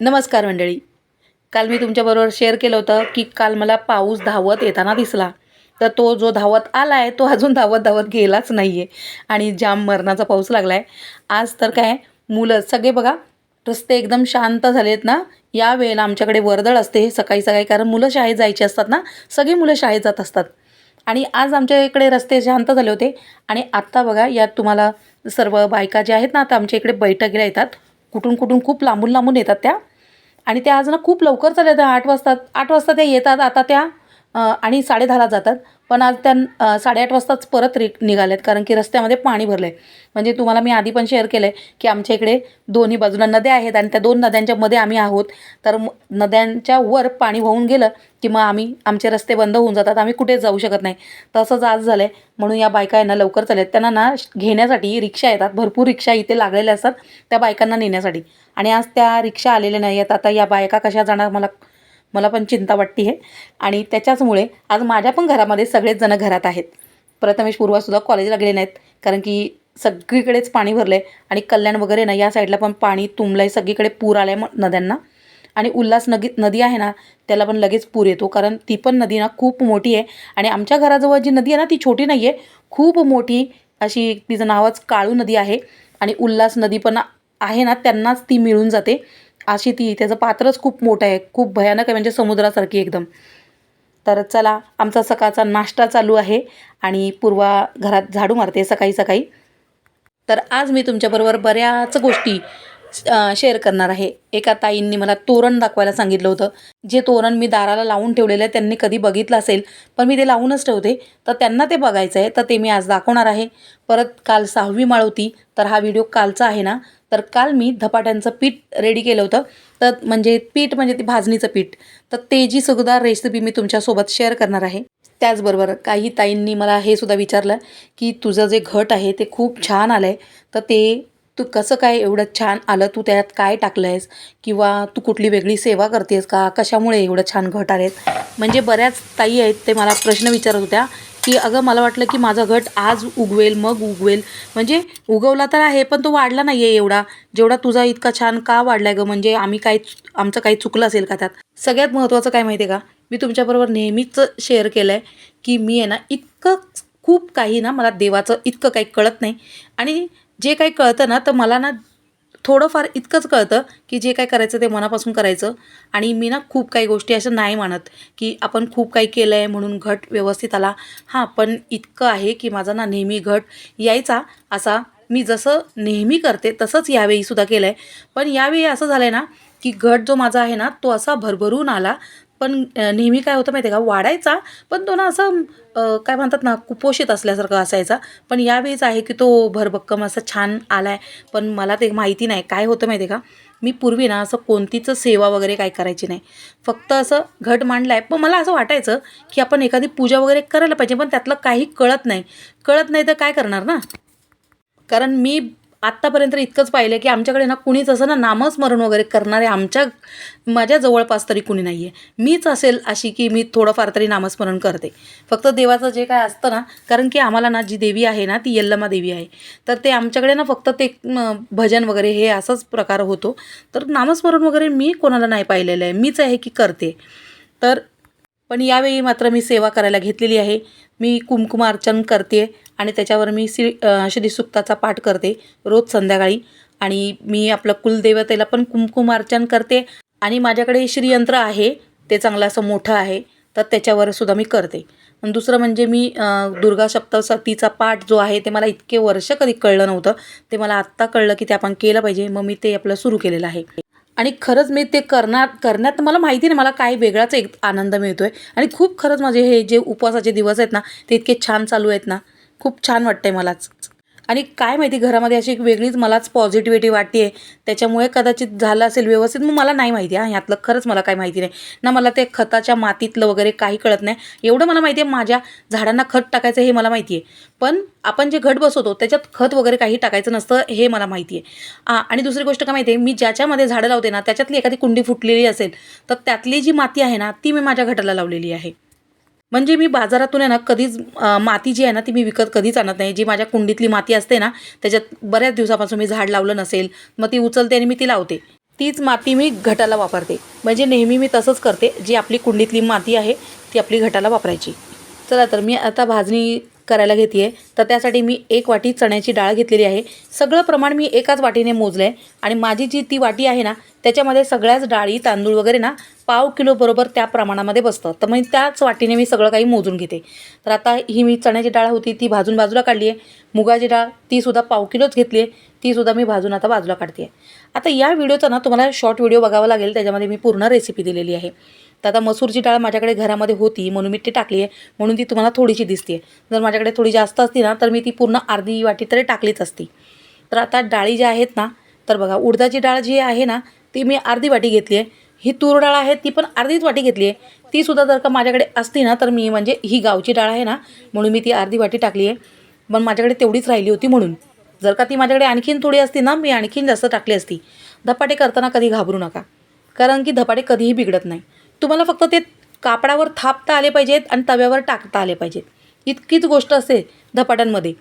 नमस्कार मंडळी. काल मी तुमच्याबरोबर शेअर केलं होतं की काल मला पाऊस धावत येताना दिसला. तर तो जो धावत आला आहे तो अजून धावत धावत गेलाच नाही आहे आणि जाम मरणाचा पाऊस लागला आहे आज तर काय मुलं सगळे बघा रस्ते एकदम शांत झाले आहेत ना? या वेळेला आमच्याकडे वर्दळ असते सकाळी सकाळी कारण मुलं शाळेत जायची असतात ना? सगळी मुलं शाळेत जात असतात. आणि आज आमच्या इकडे रस्ते शांत झाले होते. आणि आत्ता बघा यात तुम्हाला सर्व बायका ज्या आहेत ना आता आमच्या इकडे बैठकीला येतात. कुठून कुठून खूप लांबून लांबून येतात त्या. आणि त्या आज ना खूप लवकर चालल्या त्या आठ वाजता आठ वाजता त्या येतात. आता त्या आणि साडेदहाला जातात. पण आज त्या साडेआठ वाजताच परत रि निघाल्यात कारण की रस्त्यामध्ये पाणी भरलं आहे म्हणजे तुम्हाला मी आधी पण शेअर केलं आहे की आमच्या इकडे दोन्ही बाजूला नद्या आहेत आणि त्या दोन नद्यांच्या मध्ये आम्ही आहोत. तर नद्यांच्या वर पाणी वाहून गेलं की मग आम्ही आमचे रस्ते बंद होऊन जातात. आम्ही कुठेच जाऊ शकत नाही. तसंच आज झालं आहे म्हणून या बायका यांना लवकर चालल्यात. त्यांना ना घेण्यासाठी रिक्षा येतात. भरपूर रिक्षा इथे लागलेल्या असतात त्या बायकांना नेण्यासाठी. आणि आज त्या रिक्षा आलेल्या नाही आहेत आता या बायका कशा जाणार? मला मला पण चिंता वाटते आहे आणि त्याच्याचमुळे आज माझ्या पण घरामध्ये सगळेच जण घरात आहेत. प्रथमेश पूर्वासुद्धा कॉलेजला गेले नाहीत. कारण की सगळीकडेच पाणी भरलं आहे आणि कल्याण वगैरे ना या साईडला पण पाणी तुंबलं आहे सगळीकडे पूर आला आहे नद्यांना. आणि उल्हास नगी नदी आहे ना त्याला पण लगेच पूर येतो. कारण ती पण नदी ना खूप मोठी आहे. आणि आमच्या घराजवळ जी नदी आहे ना ती छोटी नाही आहे खूप मोठी अशी तिचं नावच काळू नदी आहे. आणि उल्हास नदी पण आहे ना त्यांनाच ती मिळून जाते. अशी ती त्याचं पात्रच खूप मोठं आहे खूप भयानक आहे म्हणजे समुद्रासारखी एकदम. तर चला आमचा सकाळचा नाश्ता चालू आहे आणि पूर्वा घरात झाडू मारते सकाळी सकाळी. तर आज मी तुमच्याबरोबर बऱ्याच गोष्टी शेअर करणार आहे. एका ताईंनी मला तोरण दाखवायला सांगितलं होतं. जे तोरण मी दाराला लावून ठेवलेलं आहे त्यांनी कधी बघितलं असेल पण मी ते लावूनच ठेवते. तर त्यांना ते बघायचं आहे तर ते मी आज दाखवणार आहे. परत काल सहावी माळ होती तर हा व्हिडिओ कालचा आहे ना तर काल मी धपाट्यांचं पीठ रेडी केलं होतं. तर म्हणजे पीठ म्हणजे ते भाजणीचं पीठ. तर ते जी सुद्धा रेसिपी मी तुमच्यासोबत शेअर करणार आहे त्याचबरोबर काही ताईंनी मला हे सुद्धा विचारलं की तुझं जे घट आहे ते खूप छान आलं आहे तर ते तू कसं काय एवढं छान आलं? तू त्यात काय टाकलं आहेस किंवा तू कुठली वेगळी सेवा करतेस का? कशामुळे एवढं छान घट आलेत? म्हणजे बऱ्याच ताई आहेत ते मला प्रश्न विचारत होत्या. की अगं मला वाटलं की माझा घट आज उगवेल मग उगवेल. म्हणजे उगवला तर आहे पण तो वाढला नाही आहे एवढा. जेवढा तुझा इतका छान का वाढलाय गं? म्हणजे आम्ही काय आमचं काही चुकलं असेल का त्यात? सगळ्यात महत्त्वाचं काय माहिती आहे का? मी तुमच्याबरोबर नेहमीच शेअर केलं आहे की मी आहे ना इतकं खूप काही ना मला देवाचं इतकं काही कळत नाही. आणि जे काही कळतं ना तर मला ना थोडंफार इतकंच कळतं की जे काय करायचं ते मनापासून करायचं. आणि मी ना खूप काही गोष्टी अशा नाही मानत की आपण खूप काही केलं आहे म्हणून घट व्यवस्थित आला. हां पण इतकं आहे की माझा ना नेहमी घट यायचा असा. मी जसं नेहमी करते तसंच यावेळीसुद्धा केलं आहे पण यावेळी असं झालं आहे ना की घट जो माझा आहे ना तो असा भरभरून आला पण नेहमी काय होतं माहिती आहे का? वाढायचा पण तो ना असं काय म्हणतात ना कुपोषित असल्यासारखं असायचा. पण यावेळेस आहे की तो भरभक्कम असा छान आला आहे पण मला ते माहिती नाही. काय होतं माहिती आहे का? मी पूर्वी ना असं कोणतीच सेवा वगैरे काय करायची नाही. फक्त असं घट मांडला आहे पण मला असं वाटायचं की आपण एखादी पूजा वगैरे करायला पाहिजे पण त्यातलं काही कळत नाही. कळत नाही तर काय करणार ना? कारण मी आत्तापर्यंत इतकंच पाहिलं की आमच्याकडे ना कुणीच असं ना नामस्मरण वगैरे करणारे आमच्या माझ्या जवळपास तरी कुणी नाही आहे मीच असेल अशी की मी थोडंफार तरी नामस्मरण करते. फक्त देवाचं जे काय असतं ना कारण की आम्हाला ना जी देवी आहे ना ती यल्लमा देवी आहे. तर ते आमच्याकडे ना फक्त ते भजन वगैरे हे असाच प्रकार होतो. तर नामस्मरण वगैरे मी कोणाला नाही पाहिलेलं आहे. मीच आहे की करते. तर पण यावेळी मात्र मी सेवा करायला घेतलेली आहे. मी कुंकुमार्चन करते आणि त्याच्यावर मी श्री श्री श्रीसुक्ताचा पाठ करते रोज संध्याकाळी. आणि मी आपलं कुलदेवतेला पण कुंकुमार्चन करते. आणि माझ्याकडे श्रीयंत्र आहे ते चांगलं असं मोठं आहे तर त्याच्यावर सुद्धा मी करते. आणि दुसरं म्हणजे मी दुर्गा सप्तसतीचा पाठ जो आहे ते मला इतके वर्ष कधी कळलं नव्हतं. ते मला आत्ता कळलं की ते आपण केलं पाहिजे. मग मी ते आपलं सुरू केलेलं आहे. आणि खरंच मी ते करणार करण्यात मला माहिती नाही मला काय वेगळाच एक आनंद मिळतो आहे आणि खूप खरंच माझे हे जे उपवासाचे दिवस आहेत ना ते इतके छान चालू आहेत ना. खूप छान वाटतं आहे मलाच आणि काय माहिती घरामध्ये अशी एक वेगळीच मलाच पॉझिटिव्हिटी वाटते आहे त्याच्यामुळे कदाचित झालं असेल व्यवस्थित मग मला नाही माहिती हां ह्यातलं खरंच मला काही माहिती नाही. ना मला ते खताच्या मातीतलं वगैरे काही कळत नाही. एवढं मला माहिती आहे माझ्या झाडांना खत टाकायचं हे मला माहिती आहे. पण आपण जे घट बसवतो त्याच्यात खत वगैरे काही टाकायचं नसतं हे मला माहिती आहे. आ, आणि दुसरी गोष्ट काय माहिती आहे मी ज्याच्यामध्ये झाडं लावते ना त्याच्यातली एखादी कुंडी फुटलेली असेल तर त्यातली जी माती आहे ना ती मी माझ्या घटाला लावलेली आहे. म्हणजे मी बाजारातून आहे ना कधीच माती जी आहे ना ती मी विकत कधीच आणत नाही. जी माझ्या कुंडीतली माती असते ना त्याच्यात बऱ्याच दिवसापासून मी झाड लावलं नसेल मग ती उचलते आणि मी ती लावते. तीच माती मी घटाला वापरते. म्हणजे नेहमी मी तसंच करते जी आपली कुंडीतली माती आहे ती आपली घटाला वापरायची. चला तर मी आता भाजणी करायला घेते आहे तर त्यासाठी मी एक वाटी चण्याची डाळ घेतलेली आहे. सगळं प्रमाण मी एकाच वाटीने मोजलं आहे आणि माझी जी ती वाटी आहे ना त्याच्यामध्ये सगळ्याच डाळी तांदूळ वगैरे ना पाव किलो बरोबर त्या प्रमाणामध्ये बसतं तर मग त्याच वाटीने मी सगळं काही मोजून घेते. तर आता ही मी चण्याची डाळ होती ती भाजून बाजूला काढली आहे मुगाची डाळ तीसुद्धा पाव किलोच घेतली आहे तीसुद्धा मी भाजून आता बाजूला काढते आहे आता या व्हिडिओचा ना तुम्हाला शॉर्ट व्हिडिओ बघावा लागेल. त्याच्यामध्ये मी पूर्ण रेसिपी दिलेली आहे. तर आता मसूरची डाळ माझ्याकडे घरामध्ये होती म्हणून मी ती टाकली आहे. म्हणून ती तुम्हाला थोडीशी दिसते जर माझ्याकडे थोडी जास्त असती ना तर मी ती पूर्ण अर्धी वाटी तरी टाकलीच असती. तर आता डाळी ज्या आहेत ना तर बघा उडदाची डाळ जी आहे ना ती मी अर्धी वाटी घेतली आहे. ही तूर डाळ आहे ती पण अर्धीच वाटी घेतली आहे. तीसुद्धा जर का माझ्याकडे असती ना तर मी म्हणजे ही गावची डाळ आहे ना म्हणून मी ती अर्धी वाटी टाकली आहे. पण माझ्याकडे तेवढीच राहिली होती म्हणून. जर का ती माझ्याकडे आणखीन थोडी असती ना मी आणखीन जास्त टाकली असती. धपाटे करताना कधी घाबरू नका. कारण की धपाटे कधीही बिघडत नाही. तुम्हाला फक्त ते कापडावर थापता आले पाहिजेत आणि तव्यावर टाकता आले पाहिजेत. इतकीच गोष्ट असते धपाट्यांमध्ये.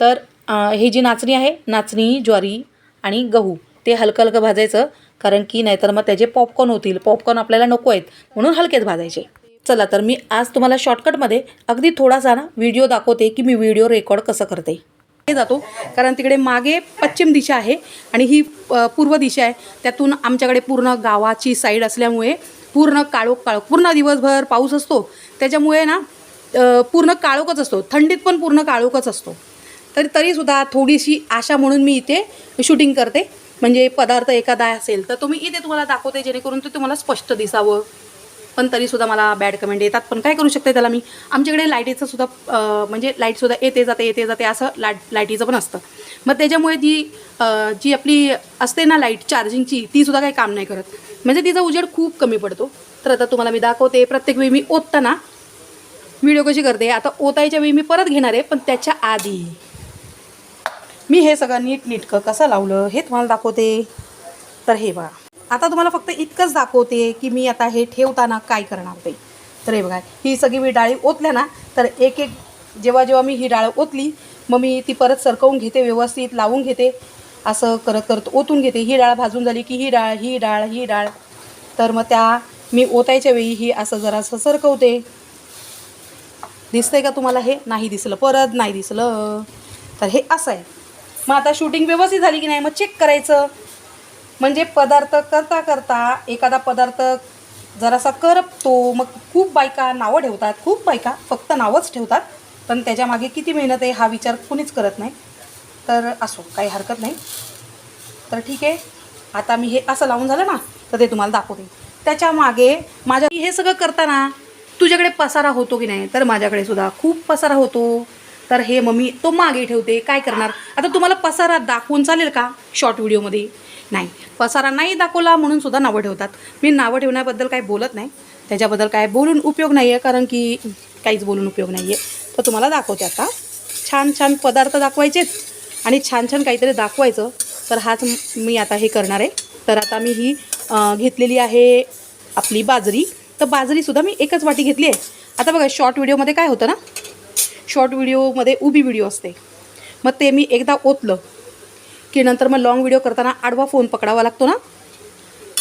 तर हे ही जी नाचणी आहे नाचणी ज्वारी आणि गहू ते हलकं हलकं भाजायचं कारण की नाहीतर मग त्याचे पॉपकॉर्न होतील. पॉपकॉर्न आपल्याला नको आहेत म्हणून हलकेच भाजायचे. चला तर मी आज तुम्हाला शॉर्टकटमध्ये अगदी थोडासा ना व्हिडिओ दाखवते की मी व्हिडिओ रेकॉर्ड कसं करते. हे जातो कारण तिकडे मागे पश्चिम दिशा आहे आणि ही पूर्व दिशा आहे. त्यातून आमच्याकडे पूर्ण गावाची साईड असल्यामुळे पूर्ण काळोख काळोख पूर्ण दिवसभर पाऊस असतो. त्याच्यामुळे ना पूर्ण काळोखच असतो. थंडीत पण पूर्ण काळोखच असतो. तरी तरीसुद्धा थोडीशी आशा म्हणून मी इथे शूटिंग करते. म्हणजे पदार्थ एखादा असेल तर तो मी इथे तुम्हाला दाखवते जेणेकरून ते तुम्हाला स्पष्ट दिसावं. पण तरीसुद्धा मला बॅड कमेंट येतात. पण काय करू शकते त्याला मी? आमच्याकडे लाईटीचं सुद्धा म्हणजे लाईटसुद्धा येते जाते येते जाते असं लाइट लाईटीचं पण असतं. मग त्याच्यामुळे ती जी आपली असते ना लाइट चार्जिंगची तीसुद्धा काही काम नाही करत. म्हणजे तिचा उजेड खूप कमी पडतो. तर आता तुम्हाला मी दाखवते प्रत्येक वेळी मी ओतताना व्हिडिओ कशी करते आता ओतायच्या वेळी मी परत घेणार आहे पण त्याच्या आधी. मी हे सगळं नीट नीटकं कसं लावलं हे तुम्हाला दाखवते. तर हे बघा. आता तुम्हाला फक्त इतकंच दाखवते की मी आता हे ठेवताना काय करणार ते. तर हे बघा ही सगळी मी डाळी ओतल्या ना तर एक एक जेव्हा जेव्हा मी ही डाळ ओतली मग मी ती परत सरकवून घेते व्यवस्थित लावून घेते. असं करत करत ओतून घेते. ही डाळ भाजून झाली की ही डाळ ही डाळ ही डाळ. तर मग त्या मी ओतायच्या वेळी ही असं जरासं सरकवते. दिसतंय का तुम्हाला हे? नाही दिसलं. परत नाही दिसलं. तर हे असं आहे. मग आता शूटिंग व्यवस्थित झाली की नाही? मग चेक करायचं. म्हणजे पदार्थ करता करता एखादा पदार्थ जरासा करपतो. मग खूप बायका नावं ठेवतात. खूप बायका फक्त नावंच ठेवतात. पण त्याच्यामागे किती मेहनत आहे हा विचार कुणीच करत नाही. तर असो काही हरकत नाही. तर ठीक आहे आता मी हे असं लावून झालं ना तर ते तुम्हाला दाखवते. त्याच्यामागे माझ्या हे सगळं करताना तुझ्याकडे पसारा होतो की नाही तर माझ्याकडे सुद्धा खूप पसारा होतो. तर हे मग मी तो मागे ठेवते काय करणार? आता तुम्हाला पसारा दाखवून चालेल का शॉर्ट व्हिडिओमध्ये नाही. पसारा नाही दाखवला म्हणून सुद्धा नावं ठेवतात. मी नावं ठेवण्याबद्दल काही बोलत नाही. त्याच्याबद्दल काय बोलून उपयोग नाही आहे कारण की काहीच बोलून उपयोग नाही आहे तर तुम्हाला दाखवते आता. छान छान पदार्थ दाखवायचेच आणि छान छान काहीतरी दाखवायचं तर हाच मी आता हे करणार आहे. तर आता मी ही घेतलेली आहे आपली बाजरी. तर बाजरीसुद्धा मी एकच वाटी घेतली आहे. आता बघा शॉर्ट व्हिडिओमध्ये काय होतं ना? शॉर्ट व्हिडिओमध्ये उभी व्हिडिओ असते. मग ते मी एकदा ओतलं की नंतर मग लॉंग व्हिडिओ करताना आडवा फोन पकडावा लागतो ना?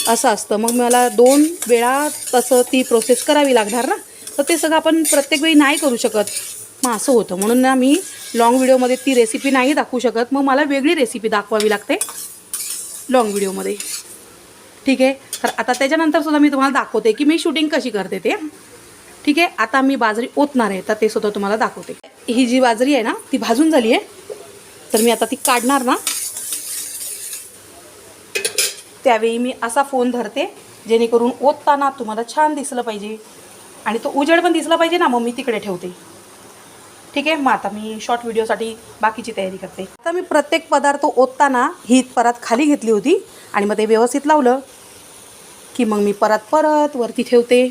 असं असतं. मग मला दोन वेळा तसं ती प्रोसेस करावी लागणार ना? तर ते सगळं आपण प्रत्येक वेळी नाही करू शकत. मग असं होतं. म्हणून ना मी लॉंग व्हिडिओमध्ये ती रेसिपी नाही दाखवू शकत. मग मला वेगळी रेसिपी दाखवावी लागते. लॉंग व्हिडिओमध्ये ठीक आहे? तर आता त्याच्यानंतर सुद्धा मी तुम्हाला दाखवते की मी शूटिंग कशी करते ते. ठीक आहे? आता मी बाजरी ओतणार आहे. तर ते सुद्धा तुम्हाला दाखवते. ही जी बाजरी आहे ना ती भाजून झाली आहे. तर मी आता ती काढणार ना. त्यावेळी मी असा फोन धरते जेणेकरून ओतताना तुम्हाला छान दिसलं पाहिजे. आणि तो उजेड पण दिसला पाहिजे ना मग मी तिकडे ठेवते. ठीक आहे? मग आता मी शॉर्ट व्हिडिओसाठी बाकीची तयारी करते. आता मी प्रत्येक पदार्थ ओतताना ही परत खाली घेतली होती आणि मग ते व्यवस्थित लावलं की मग मी परत परत वरती ठेवते.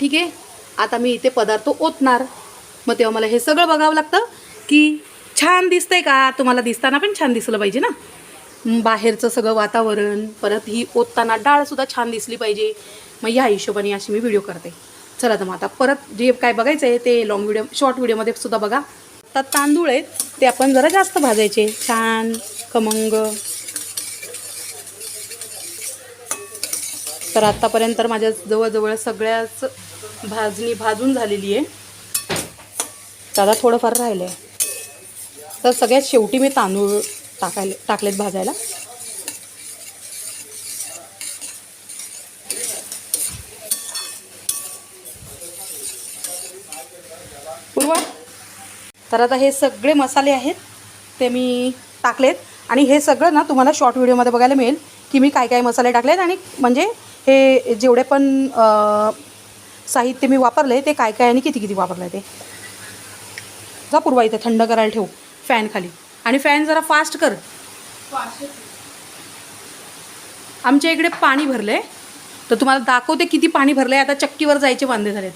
ठीक आहे? आता मी इथे पदार्थ ओतणार. मग तेव्हा मला हे सगळं बघावं लागतं की छान दिसतंय का? तुम्हाला दिसताना पण छान दिसलं पाहिजे ना? बाहेरचं सगळं वातावरण परत ही ओतताना डाळसुद्धा छान दिसली पाहिजे. मग या हिशोबाने अशी मी व्हिडिओ करते. चला तर मग आता परत जे काय बघायचं आहे ते लॉंग व्हिडिओ शॉर्ट व्हिडिओमध्ये सुद्धा बघा. आता तांदूळ आहेत ते आपण जरा जास्त भाजायचे. छान खमंग. तर आत्तापर्यंत माझ्या जवळजवळ सगळ्याच भाजणी भाजून झालेली आहे. दादा थोडंफार राहिलं आहे तर सगळ्यात शेवटी मी तांदूळ टाकायला टाकलेत भाजायला. तर आता हे सगळे मसाले आहेत ते मी टाकलेत. आणि हे सगळं ना तुम्हाला शॉर्ट व्हिडिओमध्ये बघायला मिळेल की मी काय काय मसाले टाकलेत आणि म्हणजे हे जेवढे पण साहित्य मी वापरले ते काय काय आणि किती किती वापरलं ते. जा पूर्वा इथे थंड करायला ठेवू फॅन खाली. आणि फॅन जरा फास्ट कर. आमच्या इकडे पाणी भरलं आहे तर तुम्हाला दाखवते किती पाणी भरलं आहे आता चक्कीवर जायचे वांदे झालेत.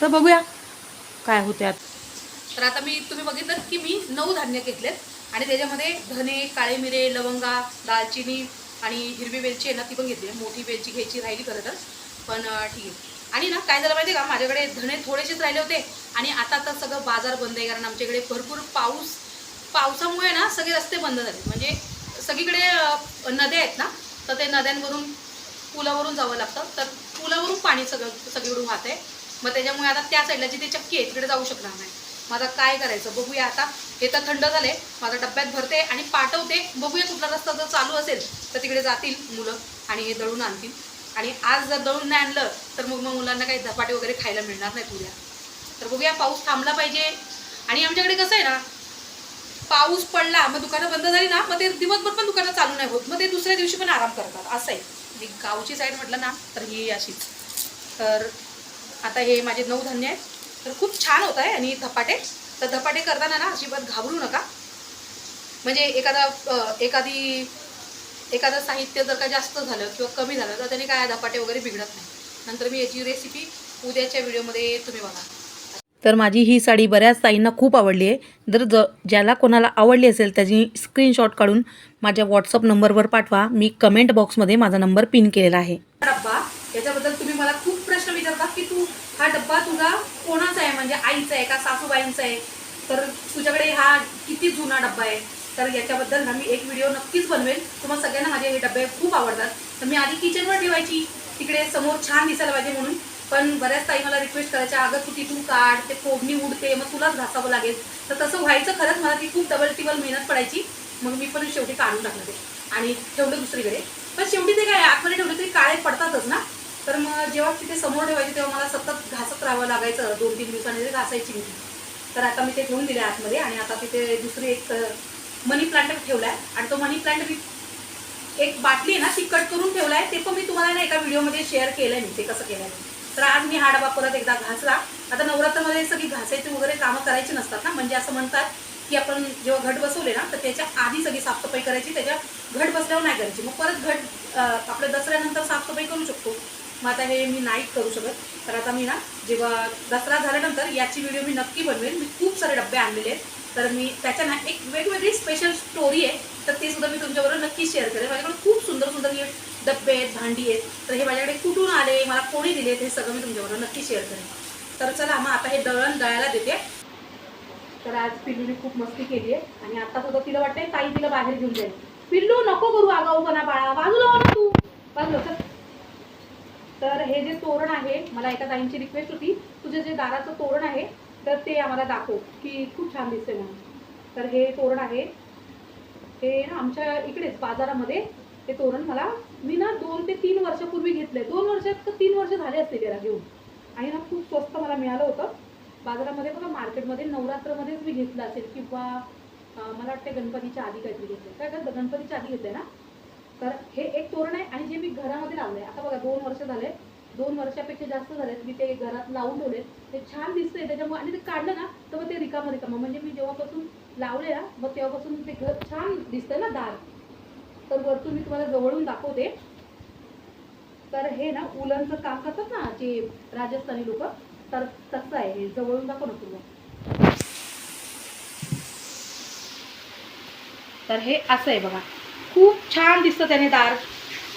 तर बघूया काय होते आता. तर आता मी तुम्ही बघितलं की मी नऊ धान्य घेतलेत. आणि त्याच्यामध्ये धने काळे मिरे लवंगा दालचिनी आणि हिरवी वेलची आहे ना ती पण घेतली आहे. मोठी वेलची घ्यायची राहिली खरं तर पण ठीक आहे. आणि ना काय झालं माहिती आहे का? माझ्याकडे धने थोडेसेच राहिले होते. आणि आता तर सगळं बाजार बंद आहे. कारण आमच्याकडे भरपूर पाऊस पावसामुळे ना सगळे रस्ते बंद झाले म्हणजे सगळीकडे नद्या आहेत ना तर ते नद्यांवरून पुलावरून जावं लागतं. तर पुलावरून पाणी सगळं सगळीकडून वाहत आहे मग त्याच्यामुळे आता त्या साईडला जिथे चक्की आहे तिकडे जाऊ शकणार नाही. माझा आता काय करायचं? बघूया आता. हे तर थंड झाले माझा डब्यात भरते आणि पाठवते. बघूया कुठला रस्ता जर चालू असेल तर तिकडे जातील मुलं आणि हे दळून आणतील. आणि आज जर दळून नाही आणलं तर मग मग मुलांना काही धपाटे वगैरे खायला मिळणार नाही उद्या तर बघूया पाऊस थांबला पाहिजे. आणि आमच्याकडे कसं आहे ना पाऊस पडला मग दुकानं बंद झाली ना मग ते दिवसभर पण दुकानं चालू नाही होत. मग ते दुसऱ्या दिवशी पण आराम करतात. असं आहे. मी गावची साईड म्हटलं ना तर ही अशीच. तर आता हे माझे नऊ धान्य आहेत. तर खूप छान होत आहे आणि धपाटे. तर धपाटे करताना ना अजिबात घाबरू नका. म्हणजे एखादा एखादी एखादं साहित्य जर का जास्त झालं किंवा कमी झालं तर त्याने काय धपाटे वगैरे बिघडत नाही. नंतर मी याची रेसिपी उद्याच्या व्हिडिओमध्ये तुम्ही बघा. तर माझी ही साडी बऱ्याच ताईंना खूप आवडली आहे. जर ज ज्याला कोणाला आवडली असेल त्याची स्क्रीनशॉट काढून माझ्या व्हॉट्सअप नंबरवर पाठवा. मी कमेंट बॉक्समध्ये माझा नंबर पिन केलेला आहे. डब्बा. याच्याबद्दल तुम्ही मला खूप प्रश्न विचारता की तू हा डब्बा तुझा आईचं आहे का सासूबाईंचा आहे? तर तुझ्याकडे हा किती जुना डब्बा आहे? तर याच्याबद्दल ना मी एक व्हिडिओ नक्कीच बनवेल तुम्हाला सगळ्यांना माझे हे डबे खूप आवडतात. तर मी आधी किचनवर ठेवायची. तिकडे समोर छान दिसायला पाहिजे म्हणून. पण बऱ्याच ताई मला रिक्वेस्ट करायच्या अगं तू तिथून काढ ते फोडणी उडते मग तुलाच घासावं लागेल. तर तसं व्हायचं खरंच मला ती खूप डबल टिबल मेहनत पडायची. मग मी पण शेवटी काढून टाकलं ते. आणि ठेवलं दुसरीकडे. पण शेवटी ते काय आतमध्ये ठेवलं तरी काळे पडतातच ना. तर मग जेव्हा तिथे समोर ठेवायचे तेव्हा मला सतत घास राहावं लागायचं दोन तीन दिवसांनी घासायची मी तर आता मी ते ठेवून दिले आतमध्ये आणि आता तिथे दुसरी एक मनी प्लांट ठेवला आहे आणि तो मनी प्लांट मी एक बाटली आहे ना ती कट करून ठेवला आहे ते पण मी तुम्हाला ना एका व्हिडिओमध्ये शेअर केलं मी ते कसं केलं तर आज मी हा डबा परत एकदा घासला. आता नवरात्रामध्ये सगळी घासायची वगैरे कामं करायची नसतात ना म्हणजे असं म्हणतात की आपण जेव्हा घट बसवले ना तर त्याच्या आधी सगळी साफसफाई करायची त्याच्या घट बसल्यावर नाही करायची. मग परत घट आपल्या दसऱ्यानंतर साफसफाई करू शकतो. मग आता हे मी नाही करू शकत. तर आता मी ना जेव्हा दसरा झाल्यानंतर याची व्हिडिओ मी नक्की बनवेल मी खूप सारे डबे आणलेले आहेत. तर मी त्याच्या ना एक वेगवेगळी स्पेशल स्टोरी आहे. तर ती सुद्धा मी तुमच्याबरोबर नक्की शेअर करेन. माझ्याकडे खूप सुंदर सुंदर हे डब्बे आहेत भांडी आहेत. तर हे माझ्याकडे कुठून आले मला कोणी दिले हे सगळं मी तुमच्याबरोबर नक्की शेअर करेन. तर चला मग आता हे दळण दळायला देते. तर आज पिल्लूने खूप मस्ती केली आहे. आणि आता सुद्धा तिला वाटतंय काही तिला बाहेर घेऊन जाईल. पिल्लू नको करू आगाऊपणा बाळा. बाजूला हो तू. बाजूला तर हे जे तोरण आहे मला एका ताईंची रिक्वेस्ट होती तुझे जे दाराचं तोरण आहे तर ते आम्हाला दाखव की खूप छान दिसते म्हणून. तर हे तोरण आहे हे ना आमच्या इकडेच बाजारामध्ये हे तोरण मला मी ना दोन ते तीन वर्षापूर्वी घेतलंय. दोन वर्षात तर तीन वर्ष झाले असतील त्याला घेऊन. आणि ना खूप स्वस्त मला मिळालं होतं. बाजारामध्ये बघा मार्केटमध्ये नवरात्रमध्येच मी घेतलं असेल किंवा मला वाटतं गणपतीच्या आधी काहीतरी घेतलं काय का गणपतीच्या आधी घेतलं ना? तर हे एक तोरण आहे आणि जे मी घरामध्ये लावलंय. आता बघा दोन वर्ष झाले दोन वर्षापेक्षा जास्त झालेत मी ते घरात लावून ठेवले ते छान दिसतंय त्याच्यामुळे आणि ते काढलं ना तर मग ते रिकामं रिकामं. म्हणजे मी जेव्हापासून लावले ना मग तेव्हापासून ते घर छान दिसतंय ना दार. तर वरतून मी तुम्हाला जवळून दाखवते. तर हे ना उलनचं काम करतात ना जे राजस्थानी लोक तर तसं आहे. हे जवळून दाखव ना तुम्ही तर हे असं आहे बघा. खूप छान दिसतं त्याने दार.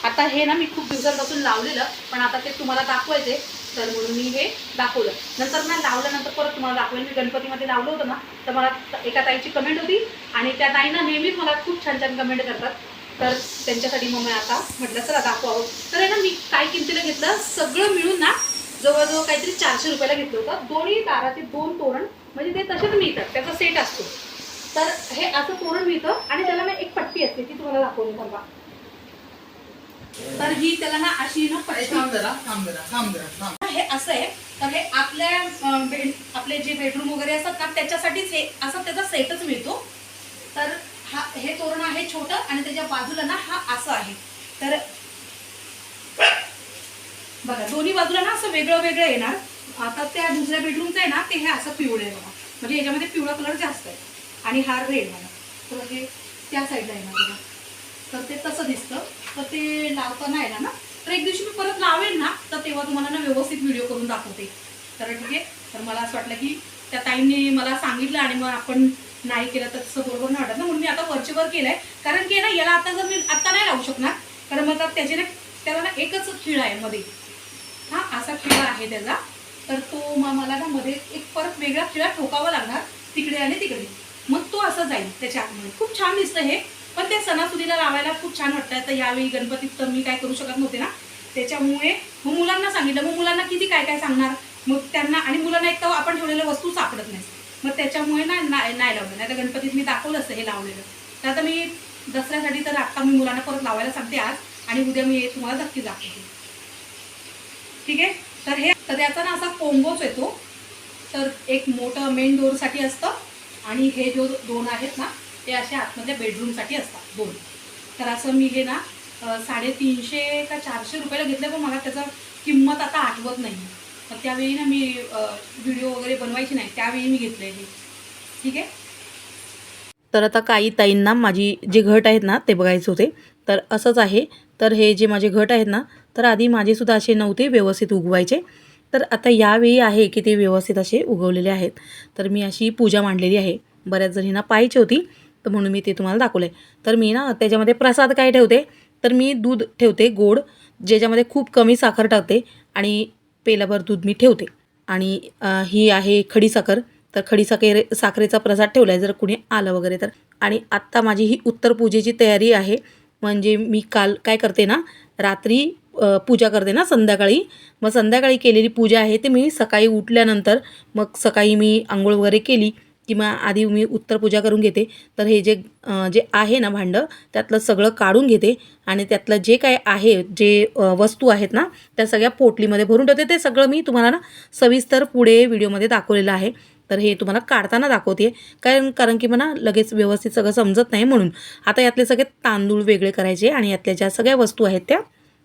आता हे ना मी खूप दिवसांपासून लावलेलं पण आता ते तुम्हाला दाखवायचे तर म्हणून मी हे दाखवलं. नंतर ना लावल्यानंतर परत तुम्हाला दाखवेल मी गणपतीमध्ये लावलं होतं ना तर मला एका ताईची कमेंट होती आणि त्या ताईनं नेहमीच मला खूप छान छान कमेंट करतात. तर त्यांच्यासाठी मग मी आता म्हटलं चला दाखवावं. तर आहे ना मी काय किमतीला घेतलं? सगळं मिळून ना जवळजवळ काहीतरी चारशे रुपयाला घेतलं होतं. दोन्ही दाराचे दोन तोरण म्हणजे ते तसेच मिळतात. त्याचा सेट असतो. तर हे असं तोरण मिळतं आणि त्याला ना एक पट्टी असते ती तुम्हाला दाखवून थांबा. तर ही त्याला ना अशी ना पट्टी. थांब जरा थांब जरा थांब जरा थांब. हे असं आहे. तर हे आपल्या बेड आपले जे बेडरूम वगैरे असतात ना त्याच्यासाठीच हे असा त्याचा सेटच मिळतो. तर हा हे तोरण आहे छोटं आणि त्याच्या बाजूला ना हा असं आहे. तर बघा दोन्ही बाजूला ना असं वेगळं वेगळं येणार. आता त्या दुसऱ्या बेडरूमचं आहे ना ते हे असं पिवळं आहे बघा. म्हणजे याच्यामध्ये पिवळा कलर जास्त आहे. आणि हा रेड बघा तर हे त्या साईडला येणार बघा. तर ते तसं दिसतं. तर ते लावताना आहे ना? तर एक दिवशी मी परत लावेल ना तर तेव्हा तुम्हाला ना व्यवस्थित व्हिडिओ करून दाखवते. तर ठीक आहे? तर मला असं वाटलं की त्या ताईंनी मला सांगितलं आणि मग आपण नाही केलं तर तसं बरोबर नाही वाटत ना? म्हणून मी आता वरचेवर केलंय. कारण की ना याला आता जर मी आता नाही लावू शकणार. कारण मग त्याचे ना त्याला ना एकच खिळ आहे मध्ये. हा असा खिळा आहे त्याचा. तर तो मग मला ना मध्ये एक परत वेगळा खिळा ठोकावा लागणार. तिकडे आणि तिकडे. मग तो असा जाईल त्याच्या आतमध्ये. खूप छान दिसतं हे. पण ते सणासुदीला लावायला खूप छान वाटतं तर यावेळी गणपतीत तर मी काय करू शकत नव्हते ना. त्याच्यामुळे मग मुलांना सांगितलं. मग मुलांना किती काय काय सांगणार? मग त्यांना आणि मुलांना एक तर आपण ठेवलेल्या वस्तू सापडत नाही. मग त्याच्यामुळे ना नाही लावलं. नाही तर गणपतीत मी दाखवलं असतं हे लावलेलं. तर आता मी दसऱ्यासाठी तर आत्ता मी मुलांना परत लावायला सांगते आज. आणि उद्या मी तुम्हाला नक्की दाखवते. ठीक आहे? तर हे तर त्याचा ना असा कोंबोच येतो. तर एक मोठं मेन डोअरसाठी असतं. आणि हे जो दोन आहेत ना ते असे आतमधल्या बेडरूमसाठी असतात दोन. तर असं मी हे ना साडेतीनशे का चारशे रुपयाला घेतलं पण मला त्याचं किंमत आता आठवत नाही. तर त्यावेळी ना मी व्हिडिओ वगैरे बनवायची नाही त्यावेळी मी घेतलं हे. ठीक आहे? तर आता काही ताईंना माझी जे घट आहेत ना ते बघायचे होते. तर असंच आहे. तर हे जे माझे घट आहेत ना तर आधी माझेसुद्धा असे नव्हते व्यवस्थित उगवायचे. तर आता यावेळी आहे की ते व्यवस्थित असे उगवलेले आहेत. तर मी अशी पूजा मांडलेली आहे. बऱ्याच जणींना पाहिजे होती तर म्हणून मी ते तुम्हाला दाखवलं आहे तर मी ना त्याच्यामध्ये प्रसाद काय ठेवते? तर मी दूध ठेवते गोड ज्याच्यामध्ये खूप कमी साखर टाकते आणि पेलाभर दूध मी ठेवते. आणि ही आहे खडी साखर. तर खडी साखरे साखरेचा प्रसाद ठेवला आहे जर कुणी आलं वगैरे तर. आणि आत्ता माझी ही उत्तर पूजेची तयारी आहे. म्हणजे मी काल काय करते ना रात्री पूजा करते ना संध्याकाळी. मग संध्याकाळी केलेली पूजा आहे ते मी सकाळी उठल्यानंतर मग सकाळी मी आंघोळ वगैरे केली किंवा आधी मी उत्तर पूजा करून घेते. तर हे जे जे आहे ना भांडं त्यातलं सगळं काढून घेते आणि त्यातलं जे काय आहे जे वस्तू आहेत ना त्या सगळ्या पोटलीमध्ये भरून ठेवते. ते सगळं मी तुम्हाला ना सविस्तर पुढे व्हिडिओमध्ये दाखवलेलं आहे. तर हे तुम्हाला काढताना दाखवते कारण कारण की मला लगेच व्यवस्थित सगळं समजत नाही म्हणून. आता यातले सगळे तांदूळ वेगळे करायचे आणि यातल्या ज्या सगळ्या वस्तू आहेत त्या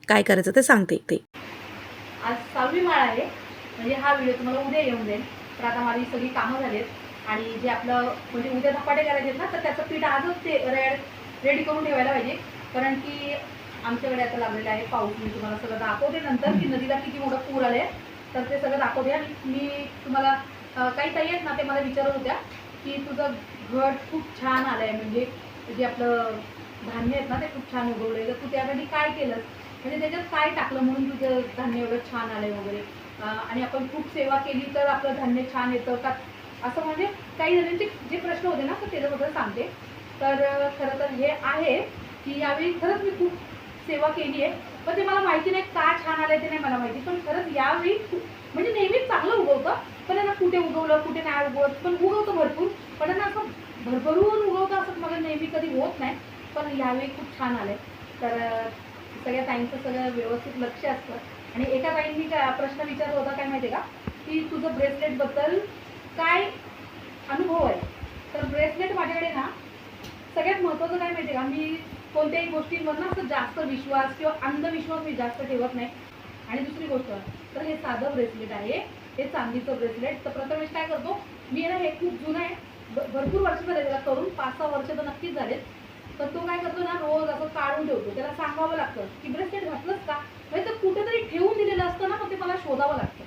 काय करायचं ते सांगते ते आज सहावी माळ आहे. म्हणजे हा व्हिडिओ तुम्हाला उद्या येऊन जाईल तर आता माझी सगळी कामं झालीत. आणि जे आपलं म्हणजे उद्या धपाटे करायचे ना तर त्याचं पीठ आजच ते रेड रेडी करून ठेवायला पाहिजे. कारण की आमच्याकडे आता लागलेलं आहे पाऊस. मी तुम्हाला सगळं दाखवते नंतर की नदीला किती मोठं पूर आले तर ते सगळं दाखवते. आणि मी तुम्हाला काही ताई आहेत ना ते मला विचारत होत्या की तुझं घट खूप छान आलं आहे म्हणजे जे आपलं धान्य आहेत ना ते खूप छान उगवले तर तू त्यासाठी काय केलंस? म्हणजे त्याच्यात काय टाकलं म्हणून तुझं धान्य एवढं छान आलंय वगैरे? आणि आपण खूप सेवा केली तर आपलं धान्य छान येतं का? असं म्हणजे काही जणांचे जे प्रश्न होते ना तर त्याच्याबद्दल सांगते. तर खरं तर हे आहे की यावेळी खरंच मी खूप सेवा केली आहे. पण ते मला माहिती नाही का छान आलंय ते नाही मला माहिती. पण खरंच यावेळी खूप म्हणजे नेहमीच चांगलं उगवतं. पण त्यांना कुठे उगवलं कुठे नाही उगवत. पण उगवतं भरपूर. पण त्यांना असं भरभरून उगवतं असं मला नेहमी कधी होत नाही. पण यावेळी खूप छान आलंय. तर सगळ्या ताईंचं सगळं व्यवस्थित लक्ष असतं. आणि एका ताईंनी काय प्रश्न विचारला होता काय माहिती आहे का? की तुझं ब्रेसलेटबद्दल काय अनुभव आहे? तर ब्रेसलेट माझ्याकडे ना सगळ्यात महत्त्वाचं काय माहिती आहे का? मी कोणत्याही गोष्टींवर ना असं जास्त विश्वास किंवा अंधविश्वास मी जास्त ठेवत नाही. आणि दुसरी गोष्ट तर हे साधं ब्रेसलेट आहे. हे चांदीचं ब्रेसलेट. तर प्रथमेश काय करतो? मी ना हे खूप जुनं आहे. भरपूर वर्ष झाले त्याला करून पाच सहा वर्ष तर नक्कीच झालेत. तर तो काय करतो ना रोज असं काढून ठेवतो. त्याला सांगावं लागतं की ब्रेसलेट घातलंच का? म्हणजे तर कुठेतरी ठेवून दिलेलं असतं ना मग ते मला शोधावं लागतं.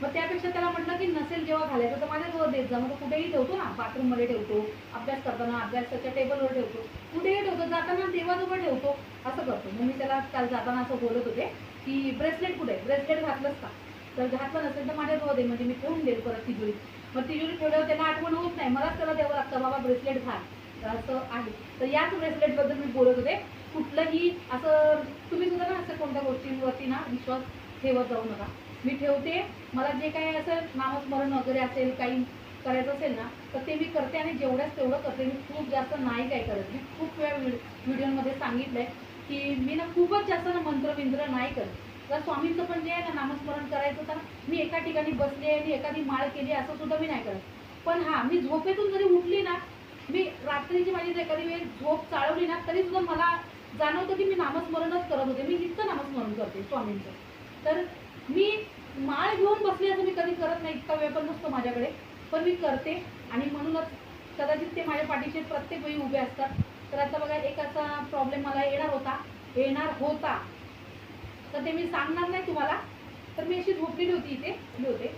मग त्यापेक्षा त्याला म्हटलं की नसेल जेव्हा घालायचं तर माझ्याजवळ देत जा. मग तो कुठेही ठेवतो ना बाथरूममध्ये ठेवतो अभ्यास करताना अभ्यासाच्या टेबलवर ठेवतो. कुठेही ठेवतो जाताना देवाजवळ ठेवतो असं करतो. मग मी त्याला काल जाताना असं बोलत होते की ब्रेसलेट कुठे? ब्रेसलेट घातलंच का? तर घातलं नसेल तर माझ्याजवळ दे म्हणजे मी ठेवून देईल परत तिजोरीत. मग तिजोरी ठेवल्यावर त्याला आठवण होत नाही. मलाच त्याला द्यावं लागतं बाबा ब्रेसलेट घाल. असं आहे. तर याच ब्रेसलेटबद्दल मी बोलत होते. कुठलंही असं तुम्ही सुद्धा ना असं कोणत्या गोष्टींवरती ना विश्वास ठेवत जाऊ नका. मी ठेवते. मला जे काही असं नामस्मरण वगैरे असेल काही करायचं असेल ना तर ते मी करते आणि जेवढ्याच तेवढं करते. मी खूप जास्त नाही काय करत. मी खूप वेळा व्हिड व्हिडिओमध्ये सांगितलंय की मी ना खूपच जास्त ना मंत्रविंत्र नाही करत. तर स्वामींचं पण जे आहे ना नामस्मरण करायचं तर मी एका ठिकाणी बसले आणि एखादी माळ केली असं सुद्धा मी नाही करत. पण हां मी झोपेतून जरी उठली ना मी रात्रीची माझी एखादी वेळ झोप चाळवली ना तरी सुद्धा मला जाणवतं की मी नामस्मरणच करत होते. मी इतकं नामस्मरण करते स्वामींचं. तर मी माळ घेऊन बसली असं मी कधी करत नाही इतका वेळ पण नसतो माझ्याकडे. पण मी करते आणि म्हणूनच कदाचित ते माझ्या पाठीचे प्रत्येक वेळी उभे असतात. तर आता बघा एक असा प्रॉब्लेम मला येणार होता. येणार होता. तर ते मी सांगणार नाही तुम्हाला. तर मी अशी झोपलेली होती इथे होते.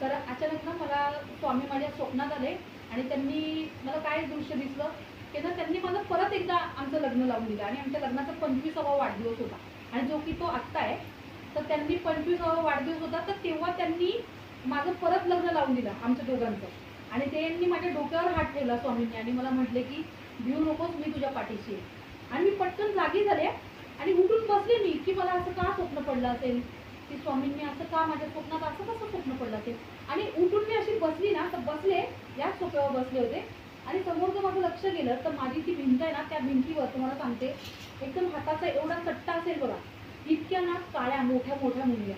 तर अचानक ना मला स्वामी माझ्या स्वप्नात आले. आणि त्यांनी मला काय दृश्य दिसलं? की ना त्यांनी मला परत एकदा आमचं लग्न लावून दिलं. आणि आमच्या लग्नाचा पंचवीसावा वाढदिवस होता. आणि जो की तो आत्ता आहे तर त्यांनी पंचवीसावा वाढदिवस होता तर तेव्हा त्यांनी माझं परत लग्न लावून दिलं आमच्या दोघांचं. आणि त्यांनी माझ्या डोक्यावर हात ठेवला स्वामींनी आणि मला म्हटले की भिऊ नकोस मी तुझ्या पाठीशी आहे. आणि मी पटकन जागी झाले आणि उठून बसले मी की मला असं का स्वप्न पडलं असेल? की स्वामींनी असं का माझ्या स्वप्नात असं कसं स्वप्न पडलं असेल? आणि उठून मी अशी बसली ना तर बसले याच सोप्यावर बसले होते. आणि समोर जर माझं लक्ष गेलं तर माझी ती भिंत आहे ना त्या भिंतीवर तुम्हाला सांगते एकदम हाताचा एवढा चट्टा असेल बघा इतक्या ना काळ्या मोठ्या मोठ्या मुंग्या.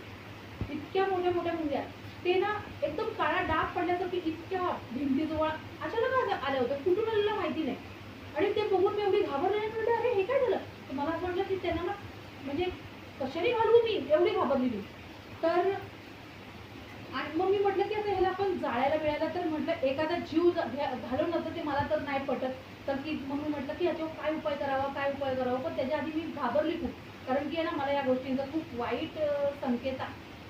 इतक्या मोठ्या मोठ्या मुंग्या. ते ना एकदम काळा डाग पडल्यासारखी इतक्या भिंतीजवळ अचानक आल्या- आल्या होत्या कुठून आलेलं माहिती नाही. आणि ते बघून मी एवढी घाबरले म्हटलं अरे हे काय झालं? तर मला असं वाटलं की त्यांना ना म्हणजे कशाने घालू मी? एवढी घाबरली मी तर मी म्हटलं की आता ह्याला आपण जाळायला मिळायला तर म्हटलं एखादा जीव घालून असतं घालवून ते मला तर नाही पटत. तर की मग मी म्हटलं की याच्यावर काय उपाय करावा काय उपाय करावा? पण त्याच्या आधी मी घाबरली खूप. कारण की आहे ना मला या गोष्टींचा खूप वाईट संकेत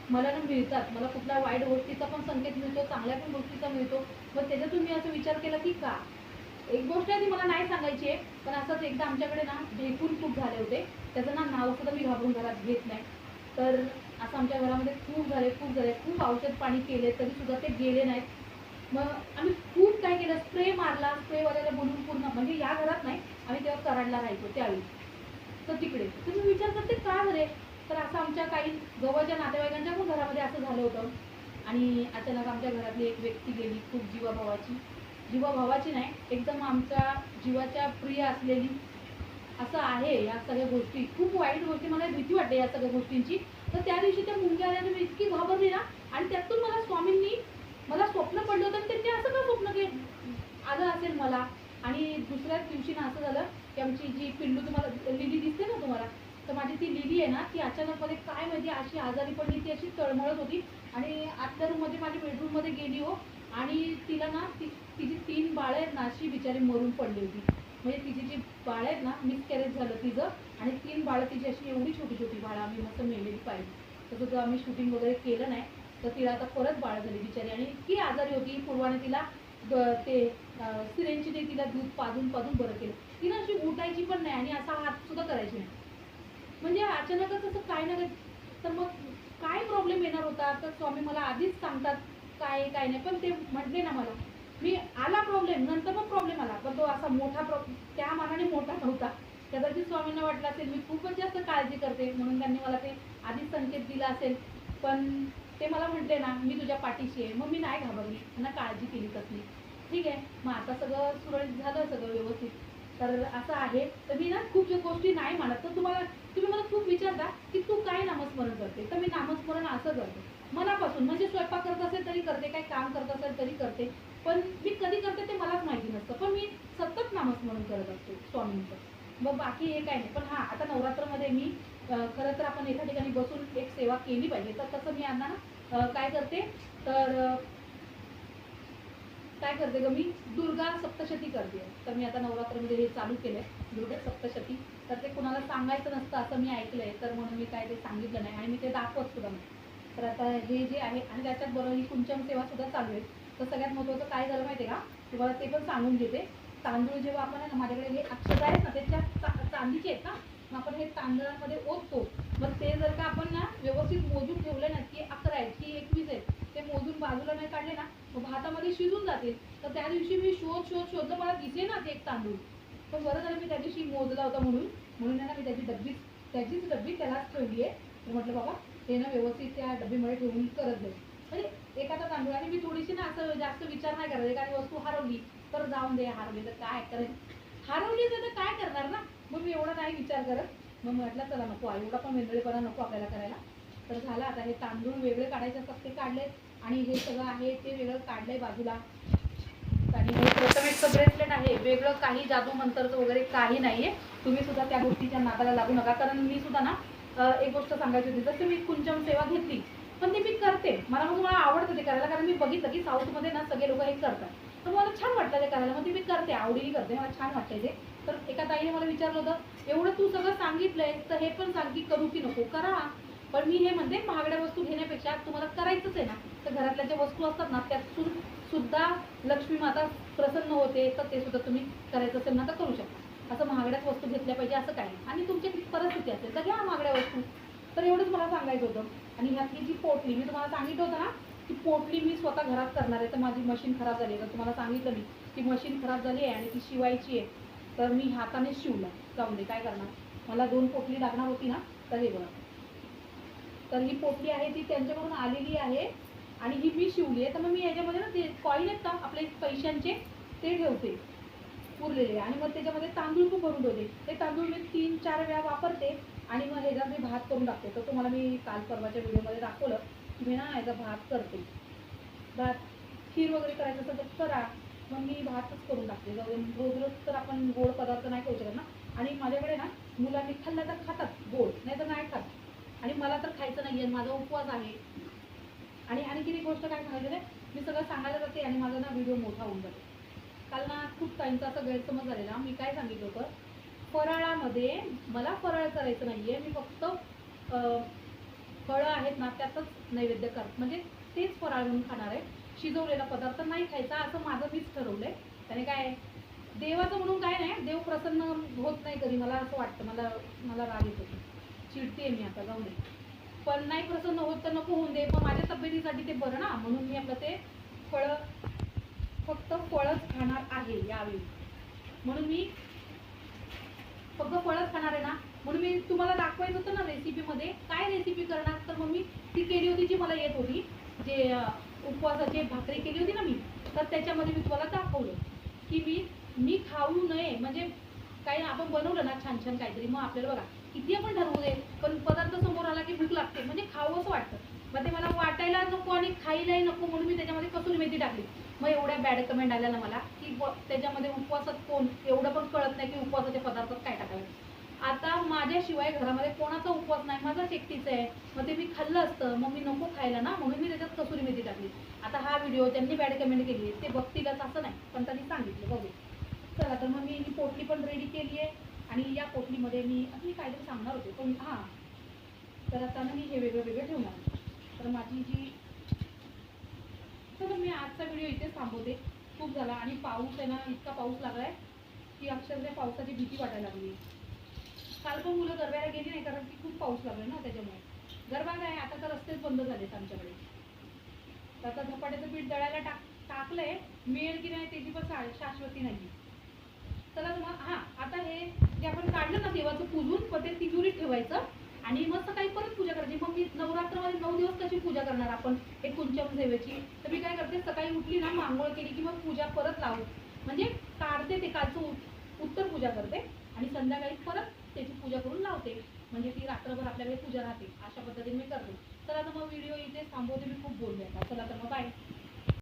मला ना मिळतात. मला कुठल्या वाईट गोष्टीचा पण संकेत मिळतो चांगल्या पण गोष्टीचा मिळतो. मग त्याच्यातून मी असं विचार केला की का? एक गोष्ट आहे ती मला नाही सांगायची आहे पण असंच एकदा आमच्याकडे ना भेकून खूप झाले होते. त्याचं ना नाव सुद्धा मी घाबरून घरात घेत नाही. तर असं आमच्या घरामध्ये खूप झाले खूप झाले. खूप औषध पाणी केले तरी सुद्धा ते गेले नाहीत. मग आम्ही खूप काय केलं स्प्रे मारला स्प्रेवाल्याला बोलून पूर्ण म्हणजे या घरात नाही आम्ही तेव्हा कराडला राहायचो त्यावेळी. तर तिकडे. तुम्ही विचार करते का झाले तर असं आमच्या काही जवळच्या नातेवाईकांच्या पण घरामध्ये असं झालं होतं. आणि अचानक आमच्या घरातली एक व्यक्ती गेली खूप जीवाभावाची. जीवाभावाची नाही एकदम आमच्या जीवाच्या प्रिय असलेली असं आहे या सगळ्या गोष्टी. खूप वाईट गोष्टी मला भीती वाटते या सगळ्या गोष्टींची. तर त्या दिवशी त्या मुंग्या आल्याने मी इतकी घाबरली ना आणि त्यातून मला स्वामींनी मला स्वप्न पडलं होतं त्यांनी असं का स्वप्न की आलं असेल मला. आणि दुसऱ्याच दिवशी ना असं झालं की आमची जी पिल्लू तुम्हाला लिली दिसते ना तुम्हाला तर माझी ती लिली आहे ना ती अचानकमध्ये काय माहिती अशी आजारी पडली ती अशी तळमळत होती. आणि आतल्या रूममध्ये माझ्या बेडरूममध्ये गेली हो. आणि तिला ना ती तिची तीन बाळं आहेत ना अशी बिचारी मरून पडली होती. म्हणजे तिची जी बाळं आहेत ना मिसकॅरेज झालं तिचं आणि तीन बाळं तिची अशी एवढी छोटी छोटी बाळं आम्ही मस्त मेलेली पाहिजे तसं जर आम्ही शूटिंग वगैरे केलं नाही तर तिला आता परत बाळ झाली बिचारी. आणि इतकी आजारी होती पूर्वाने तिला ग- ते तिला दूध पाजून पाजून बरं केलं. तिनं अशी उठायची पण नाही आणि असा हात सुद्धा करायची नाही. म्हणजे अचानकच असं काय ना तर मग काय प्रॉब्लेम येणार होता? तर स्वामी मला आधीच सांगतात काय काय नाही. पण ते म्हटले ना मला मी आला प्रॉब्लेम नंतर मग प्रॉब्लेम आला पण तो असा मोठा प्र त्या मानाने मोठा नव्हता. कदाचित स्वामींना वाटलं असेल मी खूपच जास्त काळजी करते म्हणून त्यांनी मला ते आधीच संकेत दिला असेल. पण ते मला म्हटले ना मी तुझ्या पाठीशी आहे. मग मी नाही घाबरली. त्यांना काळजी केली कसली ठीक आहे. मग आता सगळं सुरळीत झालं सगळं व्यवस्थित. तर असं आहे. तर मी ना खूप गोष्टी नाही मानत तर तुम्हाला तुम्ही मला खूप विचारता की तू काय नामस्मरण करते? तर मी नामस्मरण असं करते. मनापासून. म्हणजे स्वयंपाक करत असेल तरी करते काही काम करत असेल तरी करते. पण मी कधी करते ते मलाच माहिती नसतं. पण मी सतत नामस्मरण करत असते स्वामींचं. मग बाकी हे काय नाही. पण हां आता नवरात्रमध्ये मी खरं तर आपण एका ठिकाणी बसून एक सेवा केली पाहिजे. तर तसं मी आता काय करते? तर काय करते ग मी? दुर्गा सप्तशती करते. तर मी आता नवरात्रमध्ये हे चालू केलंय दुर्गा सप्तशती. तर ते कुणाला सांगायचं नसतं असं मी ऐकलंय. तर म्हणून मी काय ते सांगितलं नाही आणि मी ते दाखवत सुद्धा नाही. तर आता हे जे आहे आणि त्याच्यात बरोबर ही कुंचम सेवा सुद्धा चालू आहे. तर सगळ्यात महत्त्वाचं काय झालं माहिती आहे का? तुम्हाला ते पण सांगून देते तांदूळ जेव्हा आपण आहे ना माझ्याकडे हे अक्षर आहेत ना त्याच्या चा- चांदीचे आहेत ना मग आपण हे तांदळामध्ये ओततो. मग ते जर का आपण ना व्यवस्थित मोजून ठेवलं ना की अकरा आहेत की एकवीस आहेत ते मोजून बाजूला नाही काढले ना मग भातामध्ये शिजून जातील. तर त्या दिवशी मी शोध शोध शोधलं मला दिसे ना ते एक तांदूळ. पण बरं झालं मी त्या दिवशी मोजला होता म्हणून. म्हणून आहे ना मी त्याची डब्बी त्याचीच डब्बी त्यालाच ठेवली आहे. तर म्हटलं बाबा हे ना व्यवस्थित त्या डब्बीमध्ये ठेवून करत जाईल म्हणजे एखादा तांदूळ. आणि मी थोडीशी ना असं जास्त विचार नाही करत. एखादी वस्तू हरवली तर जाऊन दे हरवली तर काय करेल? हरवली तर काय करणार ना? मग मी एवढा नाही विचार करत. मग म्हटलं चला नको एवढा पण वेगळेपणा नको आपल्याला करायला. तर झालं आता हे तांदूळ वेगळे काढायचे असतात ते काढले आणि हे सगळं आहे ते वेगळं काढलंय बाजूला. आणि हे प्रथमेशचं ब्रेसलेट आहे. वेगळं काही जादू मंत्रचं वगैरे काही नाही आहे तुम्ही सुद्धा त्या गोष्टीच्या नादाला लागू नका. कारण मी सुद्धा ना एक गोष्ट सांगायची होती. जसं मी कुंचम सेवा घेतली पण ते मी करते. मला मग मला आवडतं ते करायला कारण मी बघितलं की साऊथमध्ये ना सगळे लोक हे करतात. तर मला छान वाटलं ते करायला. मग ते मी करते. आवडीने करते. मला छान वाटतंय ते. तर एका ताईने मला विचारलं होतं एवढं तू सगळं सांगितलंय तर हे पण सांग की करू की नको? करा. पण मी हे म्हणते महागड्या वस्तू घेण्यापेक्षा तुम्हाला करायचंच आहे ना. तर घरातल्या ज्या वस्तू असतात ना त्यातून सुद्धा लक्ष्मी माता प्रसन्न होते तर ते सुद्धा तुम्ही करायचं असेल ना तर करू शकता. असं महागड्याच वस्तू घेतल्या पाहिजे असं काय आणि तुमची परिस्थिती असेल तर घ्या महागड्या वस्तू. तर एवढंच मला सांगायचं होतं. आणि ह्यातली जी पोटली मी तुम्हाला सांगितलं होतं ना की पोटली मी स्वतः घरात करणार आहे. तर माझी मशीन खराब झाली आहे. तर तुम्हाला सांगितलं मी ती मशीन खराब झाली आहे आणि ती शिवायची आहे. तर मी हाताने शिवलं. जाऊन दे काय करणार? मला दोन पोटली लागणार होती ना तर हे बघा. तर ही पोटली आहे ती त्यांच्याकडून आलेली आहे आणि ही मी शिवली आहे. तर मग मी याच्यामध्ये ना ते कॉईन आहेत ना आपले पैशांचे ते ठेवते. उरलेले. आणि मग त्याच्यामध्ये तांदूळ पण भरून ठेवते. ते तांदूळ मी तीन चार वेळा वापरते. आणि मग ह्याचा मी भात करून टाकते तर तुम्हाला मी काल परवाच्या व्हिडिओमध्ये दाखवलं की मी ना ह्याचा भात करते. भात खीर वगैरे करायचं असेल तर करा. मग मी भातच करून टाकते. रोज रोज तर आपण गोड पदार्थ नाही खाऊ शकत ना. आणि माझ्याकडे ना मुलांनी खाल्ला तर खातात गोड. नाही तर नाही खात. आणि मला तर खायचं नाही आहे माझा उपवास आहे. आणि आणखी एक गोष्ट काय सांगायचं आहे मी सगळं सांगायला जाते आणि माझा ना व्हिडिओ मोठा होऊन जातो. काल ना खूप टाईमचा असं गैरसमज झालेला. मी काय सांगितलं होतं फराळामध्ये मला फराळ करायचं नाही आहे मी फक्त फळं आहेत ना त्यातच नैवेद्य कर म्हणजे तेच फराळ म्हणून खाणार आहे. शिजवलेला पदार्थ नाही खायचा असं माझं मीच ठरवलं आहे त्याने काय देवाचं म्हणून काय नाही देव प्रसन्न होत नाही कधी मला असं वाटतं मला मला राग येतो. चिडते मी आता जाऊ नये पण नाही प्रसन्न होत तर नको होऊन दे पण माझ्या तब्येतीसाठी ते बरं ना म्हणून मी आपलं ते फळं फक्त फळच खाणार आहे यावेळी. म्हणून मी फक्त फळच खाणार आहे ना? म्हणून मी तुम्हाला दाखवायचं होतं ना रेसिपीमध्ये काय रेसिपी करणार? तर मग मी ती केली होती जी मला येत होती. जे उपवासाची भाकरी केली होती ना मी तर त्याच्यामध्ये मी तुम्हाला दाखवलं की मी मी खाऊ नये. म्हणजे काही आपण बनवलं ना छान छान काहीतरी मग आपल्याला बघा किती आपण ठरवू दे पण पदार्थ समोर आला की भूक लागते. म्हणजे खावं असं वाटतं. मग ते मला वाटायला नको आणि खायलाही नको म्हणून मी त्याच्यामध्ये कसुरी मेथी टाकली. मग एवढ्या बॅड कमेंट आल्या ना मला की त्याच्यामध्ये उपवासात कोण? एवढं पण कळत नाही की उपवासाच्या पदार्थात काय टाकायचं आता माझ्याशिवाय घरामध्ये कोणाचा उपवास नाही माझाच एकटीच आहे. मग ते मी खाल्लं असतं मग मी नको खायला ना म्हणून मी त्याच्यात कसुरी मेथी टाकली. आता हा व्हिडिओ त्यांनी बॅड कमेंट केली ते बघतीलच असं नाही पण त्यांनी सांगितलं बघू. चला तर मग मी ही पोटली पण रेडी केली आहे आणि या पोटलीमध्ये मी मी काहीतरी सांगणार होते पण हां. तर आता ना मी हे वेगळं वेगळं ठेवणार तर माझी जी चला मी आजचा व्हिडिओ इथेच थांबवते. खूप झाला आणि पाऊस आहे ना इतका पाऊस लागलाय की अक्षरशः पावसाची भीती वाटायला लागली. काल पण मुलं गरब्याला गेली नाही कारण की खूप पाऊस लागला ना त्याच्यामुळे. गरबा काय आता तर रस्तेच बंद झालेत आमच्याकडे. तर आता झपाट्याचं पीठ दळायला टाक टाकलंय. मिळेल की नाही त्याची पण सा- शाश्वती नाही चला मग हां आता हे जे आपण काढलं ना देवाचं पुजून पण ते तिजोरीत ठेवायचं. आणि मग सकाळी परत पूजा करायची. मग मी नवरात्रामध्ये नऊ दिवस कशी पूजा करणार आपण? एक कुंचम सेवेची. तर मी काय करते सकाळी उठली ना मग आंघोळ केली की मग पूजा परत लावू. म्हणजे काढते ते कालचं उत्तर पूजा करते आणि संध्याकाळी परत त्याची पूजा करून लावते. म्हणजे ती रात्रभर आपल्याकडे पूजा राहते. अशा पद्धतीने मी करते. चला तर मग व्हिडिओ इथे थांबवते. मी खूप बोलले आता चला तर मग बाय